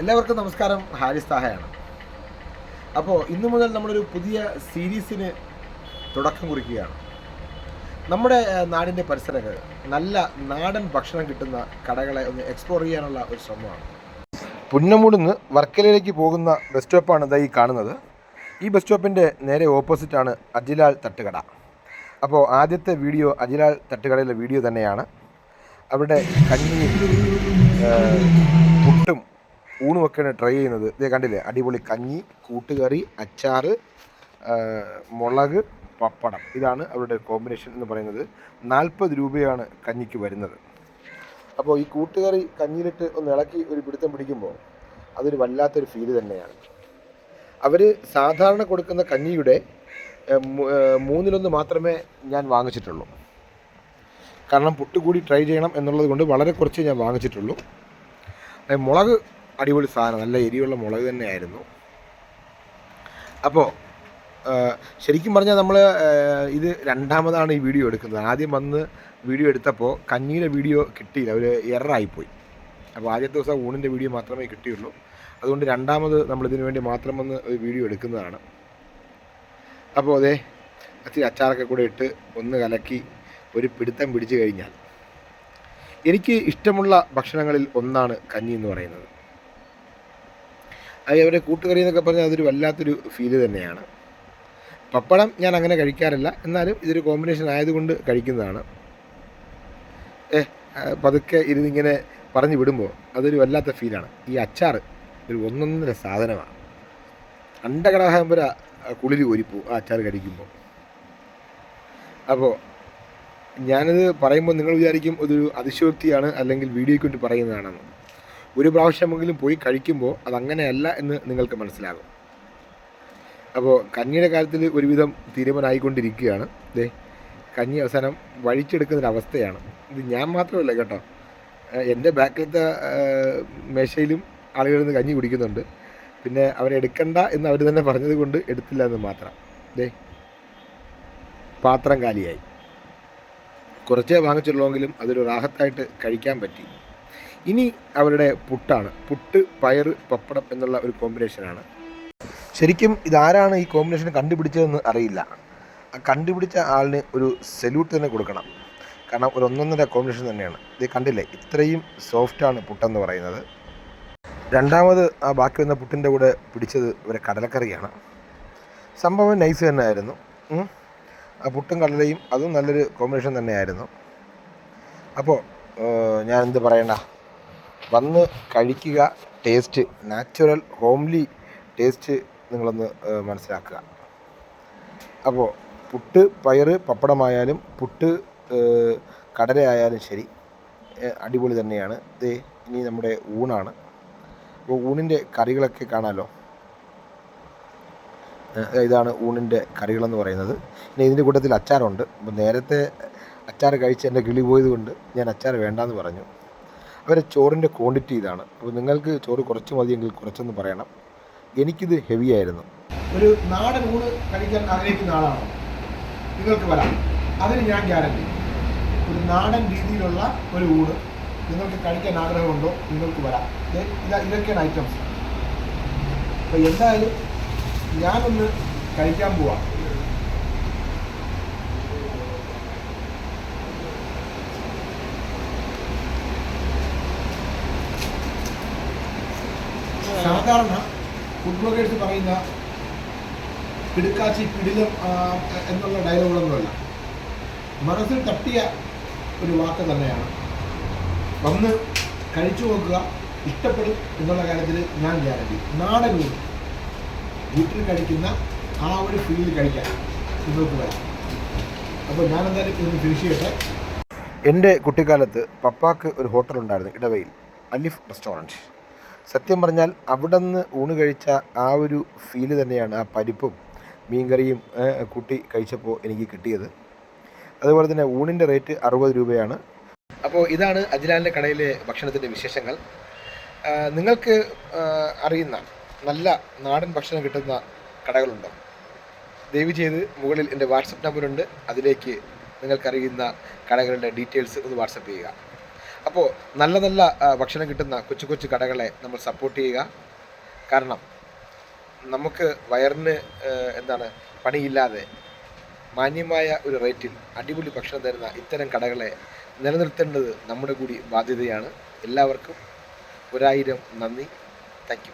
എല്ലാവർക്കും നമസ്കാരം. ഹാരിസ് താഹയാണ്. അപ്പോൾ ഇന്നു മുതൽ നമ്മളൊരു പുതിയ സീരീസിന് തുടക്കം കുറിക്കുകയാണ്. നമ്മുടെ നാടിന്റെ പരിസരങ്ങൾ നല്ല നാടൻ ഭക്ഷണം കിട്ടുന്ന കടകളെ ഒന്ന് എക്സ്പ്ലോർ ചെയ്യാനുള്ള ഒരു ശ്രമമാണ്. പുന്നമൂടുന്ന് വർക്കലയിലേക്ക് പോകുന്ന ബസ് സ്റ്റോപ്പാണ് ഇതായി കാണുന്നത്. ഈ ബസ് സ്റ്റോപ്പിന്റെ നേരെ ഓപ്പോസിറ്റാണ് അജിലാൽ തട്ടുകട. അപ്പോൾ ആദ്യത്തെ വീഡിയോ അജിലാൽ തട്ടുകടയിലെ വീഡിയോ തന്നെയാണ്. അവിടെ കഞ്ഞി ഏഹ്, പുട്ടും ഊണുമൊക്കെയാണ് ട്രൈ ചെയ്യുന്നത്. ഇതേ കണ്ടില്ലേ? അടിപൊളി കഞ്ഞി കൂട്ടുകറി അച്ചാർ മുളക് പപ്പടം. ഇതാണ് അവരുടെ കോമ്പിനേഷൻ എന്ന് പറയുന്നത്. നാൽപ്പത് രൂപയാണ് കഞ്ഞിക്ക് വരുന്നത്. അപ്പോൾ ഈ കൂട്ടുകറി കഞ്ഞിയിലിട്ട് ഒന്ന് ഇളക്കി ഒരു പിടുത്തം പിടിക്കുമ്പോൾ അതൊരു വല്ലാത്തൊരു ഫീൽ തന്നെയാണ്. അവർ സാധാരണ കൊടുക്കുന്ന കഞ്ഞിയുടെ മൂന്നിലൊന്ന് മാത്രമേ ഞാൻ വാങ്ങിച്ചിട്ടുള്ളൂ. കാരണം പുട്ടുകൂടി ട്രൈ ചെയ്യണം എന്നുള്ളത് കൊണ്ട് വളരെ കുറച്ച് ഞാൻ വാങ്ങിച്ചിട്ടുള്ളൂ. മുളക് അടിപൊളി സാധനം. നല്ല എരിവുള്ള മുളക് തന്നെയായിരുന്നു. അപ്പോൾ ശരിക്കും പറഞ്ഞാൽ നമ്മൾ ഇത് രണ്ടാമതാണ് ഈ വീഡിയോ എടുക്കുന്നത്. ആദ്യം വന്ന് വീഡിയോ എടുത്തപ്പോൾ കഞ്ഞിയുടെ വീഡിയോ കിട്ടിയില്ല. ഒരു എററായിപ്പോയി അപ്പോൾ ആദ്യത്തെ ദിവസം ഊണിന്റെ വീഡിയോ മാത്രമേ കിട്ടിയുള്ളൂ. അതുകൊണ്ട് രണ്ടാമത് നമ്മൾ ഇതിനു വേണ്ടി മാത്രം വന്ന് ഒരു വീഡിയോ എടുക്കുന്നതാണ്. അപ്പോൾ അതെ അച്ഛൻ അച്ചാറൊക്കെ കൂടെ ഇട്ട് ഒന്ന് കലക്കി ഒരു പിടുത്തം പിടിച്ചു കഴിഞ്ഞാൽ എനിക്ക് ഇഷ്ടമുള്ള ഭക്ഷണങ്ങളിൽ ഒന്നാണ് കഞ്ഞി എന്ന് പറയുന്നത്. അത് അവരുടെ കൂട്ടുകറി എന്നൊക്കെ പറഞ്ഞാൽ അതൊരു വല്ലാത്തൊരു ഫീൽ തന്നെയാണ്. പപ്പടം ഞാൻ അങ്ങനെ കഴിക്കാറില്ല. എന്നാലും ഇതൊരു കോമ്പിനേഷൻ ആയതുകൊണ്ട് കഴിക്കുന്നതാണ്. ഏ പതുക്കെ ഇരുന്നിങ്ങനെ പറഞ്ഞു വിടുമ്പോൾ അതൊരു വല്ലാത്ത ഫീലാണ് ഈ അച്ചാർ ഒരു ഒന്നൊന്നര സാധനമാണ്. അണ്ടകടാഹമ്പര കുളിരി കോരിപ്പോ ആ അച്ചാർ കഴിക്കുമ്പോൾ. അപ്പോൾ ഞാനിത് പറയുമ്പോൾ നിങ്ങൾ വിചാരിക്കും ഇതൊരു അതിശോക്തിയാണ് അല്ലെങ്കിൽ വീഡിയോയ്ക്ക് വേണ്ടി പറയുന്നതാണെന്ന്. ഒരു പ്രാവശ്യമെങ്കിലും പോയി കഴിക്കുമ്പോൾ അതങ്ങനെയല്ല എന്ന് നിങ്ങൾക്ക് മനസ്സിലാകും. അപ്പോൾ കഞ്ഞിയുടെ കാര്യത്തിൽ ഒരുവിധം തീരുമാനമായിക്കൊണ്ടിരിക്കുകയാണ് ദേ കഞ്ഞി അവസാനം വഴിച്ചെടുക്കുന്നൊരവസ്ഥയാണ് ഇത് ഞാൻ മാത്രമല്ല കേട്ടോ. എന്റെ ബാക്കിലത്തെ മേശയിലും ആളുകൾ നിന്ന് കഞ്ഞി കുടിക്കുന്നുണ്ട്. പിന്നെ അവരെടുക്കണ്ട എന്ന് അവർ തന്നെ പറഞ്ഞത് കൊണ്ട് എടുത്തില്ല എന്ന് മാത്രം. ദേ പാത്രം കാലിയായി. കുറച്ചേ വാങ്ങിച്ചുള്ളൂവെങ്കിലും അതൊരു റാഹത്തായിട്ട് കഴിക്കാൻ പറ്റി. ഇനി അവരുടെ പുട്ടാണ്. പുട്ട് പയർ പപ്പടം എന്നുള്ള ഒരു കോമ്പിനേഷനാണ് ശരിക്കും ഇതാരാണ് ഈ കോമ്പിനേഷൻ കണ്ടുപിടിച്ചതെന്ന് അറിയില്ല. കണ്ടുപിടിച്ച ആളിന് ഒരു സല്യൂട്ട് തന്നെ കൊടുക്കണം. കാരണം ഒരു ഒന്നൊന്നര കോമ്പിനേഷൻ തന്നെയാണ്. ഇത് കണ്ടില്ലേ? ഇത്രയും സോഫ്റ്റാണ് പുട്ടെന്ന് പറയുന്നത്. രണ്ടാമത് ആ ബാക്കി വന്ന പുട്ടിന്റെ കൂടെ പിടിച്ചത് ഒരു കടലക്കറിയാണ്. സംഭവം നൈസ് തന്നെ ആയിരുന്നു ആ പുട്ടും കടലയും അതും നല്ലൊരു കോമ്പിനേഷൻ തന്നെയായിരുന്നു. അപ്പോൾ ഞാൻ എന്ത് പറയണ്ട? വന്ന് കഴിക്കുക ടേസ്റ്റ് നാച്ചുറൽ ഹോംലി ടേസ്റ്റ് നിങ്ങളൊന്ന് മനസ്സിലാക്കുക. അപ്പോൾ പുട്ട് പയറ് പപ്പടമായാലും പുട്ട് കടലയായാലും ശരി അടിപൊളി തന്നെയാണ്. ഇത് ഇനി നമ്മുടെ ഊണാണ്. അപ്പോൾ ഊണിന്റെ കറികളൊക്കെ കാണാമല്ലോ ഇതാണ് ഊണിന്റെ കറികളെന്ന് പറയുന്നത്. പിന്നെ ഇതിന്റെ കൂട്ടത്തിൽ അച്ചാറുണ്ട്. അപ്പോൾ നേരത്തെ അച്ചാർ കഴിച്ച് എന്റെ കിളി പോയത് കൊണ്ട് ഞാൻ അച്ചാർ വേണ്ടാന്ന് പറഞ്ഞു. അവരെ ചോറിന്റെ ക്വാണ്ടിറ്റി ഇതാണ്. അപ്പോൾ നിങ്ങൾക്ക് ചോറ് കുറച്ച് മതിയെങ്കിൽ കുറച്ചൊന്ന് പറയണം. എനിക്കിത് ഹെവി ആയിരുന്നു. ഒരു നാടൻ ഊണ് കഴിക്കാൻ ആഗ്രഹിക്കുന്ന ആളാണോ. നിങ്ങൾക്ക് വരാം. അതിന് ഞാൻ ഗ്യാരണ്ടി ഒരു നാടൻ രീതിയിലുള്ള ഒരു ഊണ് നിങ്ങൾക്ക് കഴിക്കാൻ ആഗ്രഹമുണ്ടോ നിങ്ങൾക്ക് വരാം. ഇതാ ഇതൊക്കെയാണ് ഐറ്റംസ് അപ്പോൾ എന്തായാലും ഞാനൊന്ന് കഴിക്കാൻ പോവാം. സാധാരണ ഫുഡ് ബ്ലോഗേഴ്സ് പറയുന്ന പിടുക്കാച്ചി പിടിലം എന്നുള്ള ഡയലോഗുകളൊന്നുമല്ല മനസ്സിൽ തട്ടിയ ഒരു വാക്ക് തന്നെയാണ്. വന്ന് കഴിച്ചു നോക്കുക ഇഷ്ടപ്പെടും എന്നുള്ള കാര്യത്തിൽ ഞാൻ ഗ്യാരണ്ടി. നാടൻ ഊണ്. വീട്ടിൽ കഴിക്കുന്ന ആ ഒരു ഫീലിൽ കഴിക്കാൻ നിങ്ങൾക്ക് വരാം. അപ്പോൾ ഞാൻ എന്തായാലും ഇന്ന് ഫിനിഷ് ചെയ്യട്ടെ. എന്റെ കുട്ടിക്കാലത്ത് പപ്പാക്ക് ഒരു ഹോട്ടലുണ്ടായിരുന്നു ഇടവയിൽ. അലിഫ് റെസ്റ്റോറന്റ്. സത്യം പറഞ്ഞാൽ അവിടെ നിന്ന് ഊണ് കഴിച്ച ആ ഒരു ഫീൽ തന്നെയാണ് ആ പരിപ്പും മീൻകറിയും കൂട്ടി കഴിച്ചപ്പോൾ എനിക്ക് കിട്ടിയത്. അതുപോലെ തന്നെ ഊണിന്റെ റേറ്റ് അറുപത് രൂപയാണ്. അപ്പോൾ ഇതാണ് അജിലാലിന്റെ കടയിലെ ഭക്ഷണത്തിന്റെ വിശേഷങ്ങൾ. നിങ്ങൾക്ക് അറിയുന്ന നല്ല നാടൻ ഭക്ഷണം കിട്ടുന്ന കടകളുണ്ടോ? ദയവ് ചെയ്ത് മുകളിൽ എന്റെ വാട്സപ്പ് നമ്പറുണ്ട്. അതിലേക്ക് നിങ്ങൾക്കറിയുന്ന കടകളുടെ ഡീറ്റെയിൽസ് ഒന്ന് വാട്സപ്പ് ചെയ്യുക. അപ്പോൾ നല്ല നല്ല ഭക്ഷണം കിട്ടുന്ന കൊച്ചു കൊച്ചു കടകളെ നമ്മൾ സപ്പോർട്ട് ചെയ്യുക. കാരണം നമുക്ക് വയറിന് എന്താണ് പണിയില്ലാതെ മാന്യമായ ഒരു റേറ്റിൽ അടിപൊളി ഭക്ഷണം തരുന്ന ഇത്തരം കടകളെ നിലനിർത്തേണ്ടത് നമ്മുടെ കൂടി ബാധ്യതയാണ്. എല്ലാവർക്കും ഒരായിരം നന്ദി. താങ്ക്